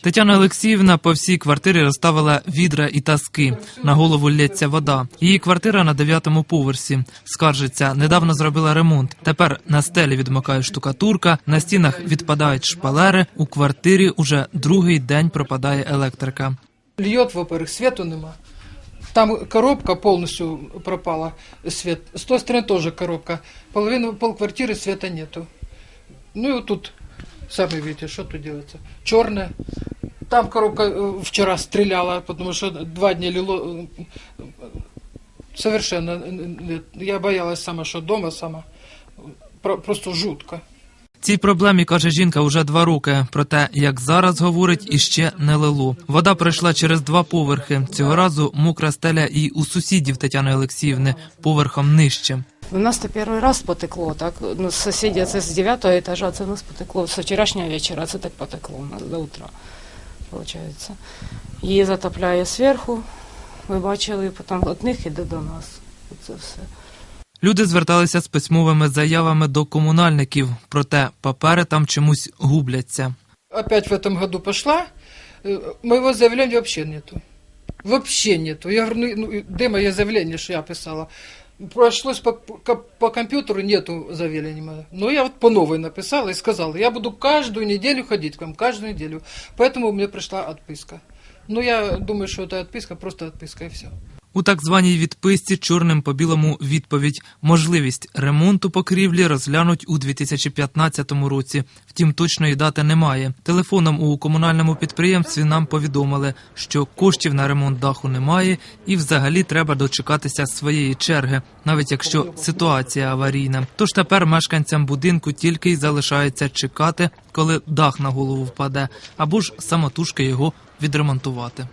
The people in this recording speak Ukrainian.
Тетяна Олексіївна по всій квартирі розставила відра і таски. На голову лється вода. Її квартира на дев'ятому поверсі. Скаржиться, недавно зробила ремонт. Тепер на стелі відмокає штукатурка, на стінах відпадають шпалери. У квартирі уже другий день пропадає електрика. Льет, во-первых, свету нема. Там коробка полностью пропала, свет. С той стороны тоже коробка. Половину, полквартиры света нету. Ну и вот тут, сами видите, что тут делается. Черная. Там коробка э, вчера стреляла, потому что два дня лило. э, э, Совершенно. э, э, Я боялась сама, что дома сама. Про- Просто жутко. Цій проблемі каже жінка уже два роки. Проте, як зараз говорить, іще не лило. Вода пройшла через два поверхи. Цього разу мокра стеля і у сусідів Тетяни Олексіївни поверхом нижче. У нас то перший раз потекло, так ну, це з 9 етажа, це у нас потекло. З вчорашнього вечора це так потекло у нас до утра, виходить. Її затопляє зверху, ви бачили, потім від них іде до нас. Це все. Люди зверталися з письмовими заявами до комунальників, проте папери там чомусь губляться. опять в этом году пошла, э, моего заявления вообще нету. Вообще нету. Я говорю, ну, ну, где мое заявление, что я писала? Прошлось по, по, по компьютеру, нету заявления моего. Но я вот по новой написала и сказала, я буду каждую неделю ходить к вам, каждую неделю. Поэтому мне пришла отписка. Ну, я думаю, что это отписка, просто отписка и все. У так званій відписці чорним по білому відповідь можливість ремонту покрівлі розглянуть у 2015 році. Втім, точної дати немає. Телефоном у комунальному підприємстві нам повідомили, що коштів на ремонт даху немає, і взагалі треба дочекатися своєї черги, навіть якщо ситуація аварійна. Тож тепер мешканцям будинку тільки й залишається чекати, коли дах на голову впаде, або ж самотужки його відремонтувати.